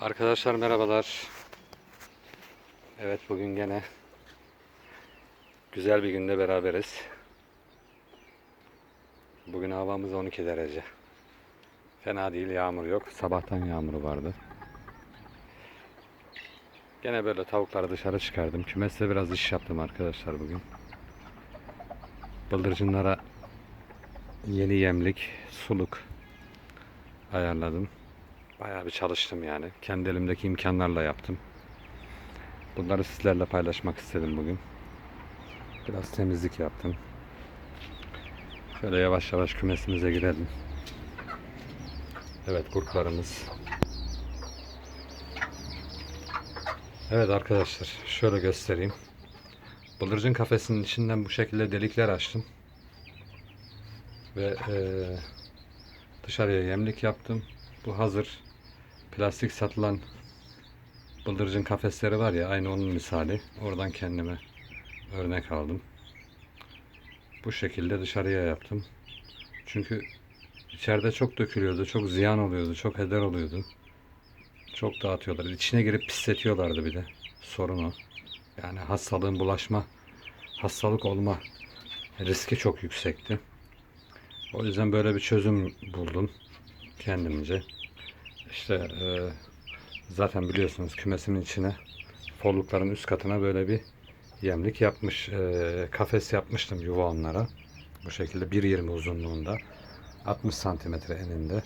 Arkadaşlar merhabalar. Evet bugün gene güzel bir günde beraberiz. Bugün havamız 12 derece. Fena değil yağmur yok. Sabahtan yağmuru vardı. Gene böyle tavukları dışarı çıkardım. Kümeste biraz iş yaptım arkadaşlar bugün. Bıldırcınlara yeni yemlik, suluk ayarladım. Bayağı bir çalıştım yani. Kendi elimdeki imkanlarla yaptım. Bunları sizlerle paylaşmak istedim bugün. Biraz temizlik yaptım. Şöyle yavaş yavaş kümesimize girelim. Evet kurtlarımız. Evet arkadaşlar şöyle göstereyim. Bıldırcın kafesinin içinden bu şekilde delikler açtım. Ve eee, dışarıya yemlik yaptım. Bu hazır plastik satılan bıldırcın kafesleri var ya aynı onun misali. Oradan kendime örnek aldım. Bu şekilde dışarıya yaptım. Çünkü içeride çok dökülüyordu, çok ziyan oluyordu, çok heder oluyordu. Çok dağıtıyorlar. İçine girip pisletiyorlardı bir de. Sorun o. Yani hastalığın bulaşma, hastalık olma riski çok yüksekti. O yüzden böyle bir çözüm buldum kendimce. İşte e, zaten biliyorsunuz kümesimin içine forlukların üst katına böyle bir yemlik yapmış, e, kafes yapmıştım yuva onlara. Bu şekilde 1.20 uzunluğunda, 60 santimetre eninde.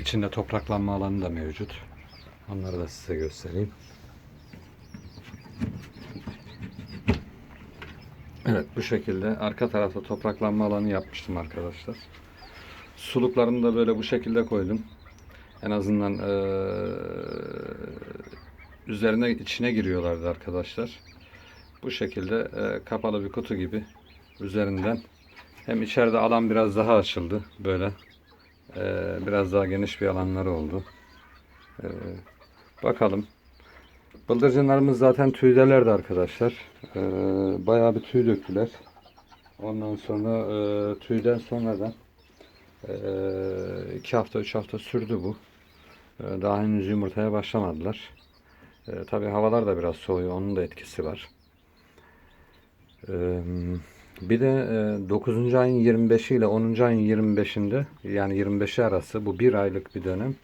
İçinde topraklanma alanı da mevcut. Onları da size göstereyim. Evet bu şekilde arka tarafta topraklanma alanı yapmıştım arkadaşlar. Suluklarını da böyle bu şekilde koydum. En azından eee, üzerine içine giriyorlardı arkadaşlar. Bu şekilde eee, kapalı bir kutu gibi üzerinden hem içeride alan biraz daha açıldı böyle. Eee, biraz daha geniş bir alanları oldu. Eee, bakalım. Bıldırcınlarımız zaten tüydelerdi arkadaşlar. Eee bayağı bir tüy döktüler. Ondan sonra eee, tüyden sonradan ee, iki hafta, üç hafta sürdü bu. Ee, daha henüz yumurtaya başlamadılar. Ee, tabii havalar da biraz soğuyor. Onun da etkisi var. Ee, bir de e, 9. ayın 25'i ile 10. ayın 25'inde yani 25'i arası bu bir aylık bir dönem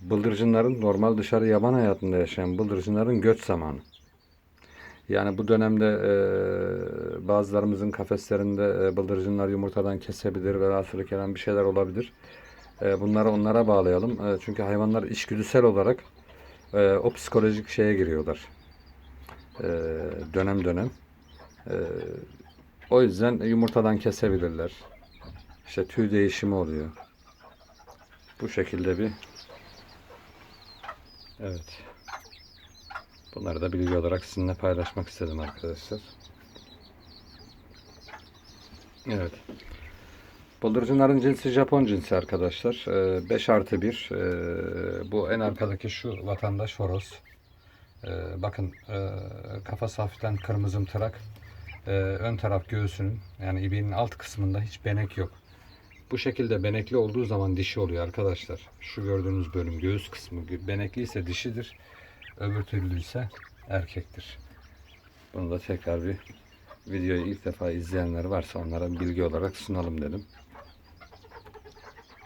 bıldırcınların normal dışarı yaban hayatında yaşayan bıldırcınların göç zamanı. Yani bu dönemde e, bazılarımızın kafeslerinde e, bıldırcınlar yumurtadan kesebilir ve rahatsızlık gelen bir şeyler olabilir. E, bunları onlara bağlayalım. E, çünkü hayvanlar içgüdüsel olarak e, o psikolojik şeye giriyorlar. E, dönem dönem. E, o yüzden yumurtadan kesebilirler. İşte tüy değişimi oluyor. Bu şekilde bir Evet. Bunları da bilgi olarak sizinle paylaşmak istedim arkadaşlar. Evet. Bıldırcınların cinsi Japon cinsi arkadaşlar. 5 artı 1. Bu en arkadaki şu vatandaş horoz. Ee, Bakın e, kafası hafiften kırmızımtırak. Ee, Ön taraf göğsünün yani ibiğinin alt kısmında hiç benek yok. Bu şekilde benekli olduğu zaman dişi oluyor arkadaşlar. Şu gördüğünüz bölüm göğüs kısmı benekli ise dişidir. Öbür türlü ise erkektir. Bunu da tekrar bir videoyu ilk defa izleyenler varsa onlara bilgi olarak sunalım dedim.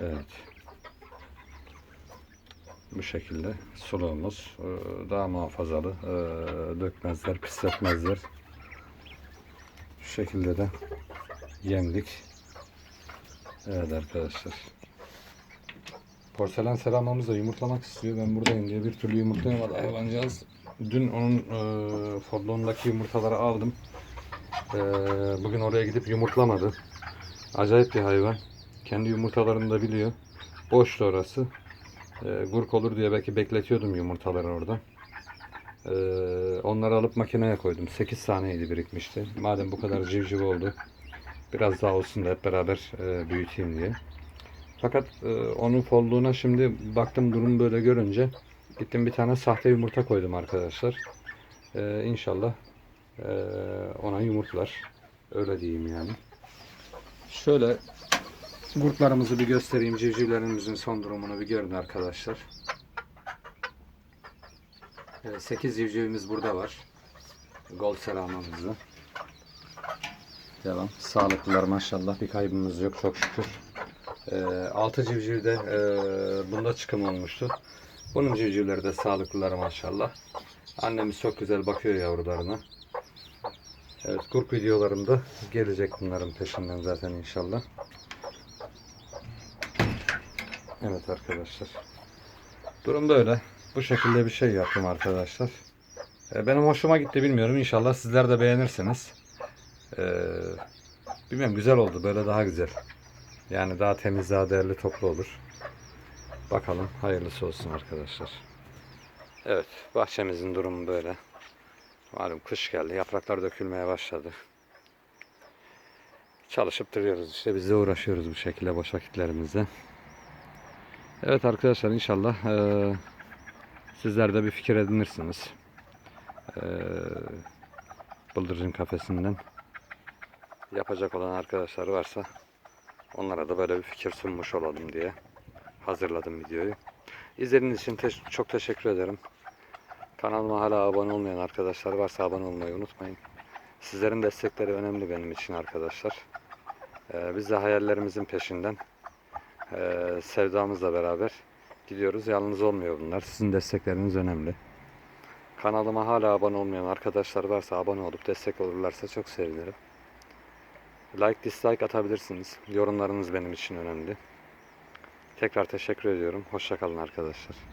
Evet. Bu şekilde suluğumuz e, daha muhafazalı. e, Dökmezler, pisletmezler. Şu şekilde de yemlik. Evet arkadaşlar. Porselen selamamız da yumurtlamak istiyor. Ben buradayım diye bir türlü yumurtlayamadı hayvancağız. Dün onun e, fodlonundaki yumurtaları aldım. E, bugün oraya gidip yumurtlamadı. Acayip bir hayvan. Kendi yumurtalarını da biliyor. Boştu orası. E, gurk olur diye belki bekletiyordum yumurtaları orada. E, onları alıp makineye koydum. 8 taneydi birikmişti. Madem bu kadar civciv oldu. Biraz daha olsun da hep beraber e, büyüteyim diye. Fakat e, onun folluğuna şimdi baktım durum böyle görünce gittim bir tane sahte yumurta koydum arkadaşlar. E, inşallah e, ona yumurtlar. Öyle diyeyim yani. Şöyle Gurtlarımızı bir göstereyim. Civcivlerimizin son durumunu bir görün arkadaşlar. 8 civcivimiz burada var. Gol selamımızı. Devam. Sağlıklılar maşallah. Bir kaybımız yok çok şükür. 6 civciv de e, bunda çıkım olmuştu. Bunun civcivleri de sağlıklılar maşallah. Annemiz çok güzel bakıyor yavrularına. Evet, grup videolarımda gelecek bunların peşinden zaten inşallah. Evet arkadaşlar. Durum böyle. Bu şekilde bir şey yaptım arkadaşlar. E, Benim hoşuma gitti bilmiyorum. İnşallah sizler de beğenirsiniz. Ee, bilmiyorum güzel oldu. Böyle daha güzel. Yani daha temiz, daha değerli toplu olur. Bakalım hayırlısı olsun arkadaşlar. Evet, bahçemizin durumu böyle. Malum kış geldi, yapraklar dökülmeye başladı. Çalışıp duruyoruz işte biz de uğraşıyoruz bu şekilde boş vakitlerimizde. Evet arkadaşlar inşallah eee, sizler de bir fikir edinirsiniz. Eee bıldırcın kafesinden yapacak olan arkadaşlar varsa onlara da böyle bir fikir sunmuş olalım diye hazırladım videoyu. İzlediğiniz için te- çok teşekkür ederim. Kanalıma hala abone olmayan arkadaşlar varsa abone olmayı unutmayın. Sizlerin destekleri önemli benim için arkadaşlar. Ee, biz de hayallerimizin peşinden ee, sevdamızla beraber gidiyoruz. Yalnız olmuyor bunlar. Sizin destekleriniz önemli. Kanalıma hala abone olmayan arkadaşlar varsa abone olup destek olurlarsa çok sevinirim. Like, dislike atabilirsiniz. Yorumlarınız benim için önemli. Tekrar teşekkür ediyorum. Hoşçakalın arkadaşlar.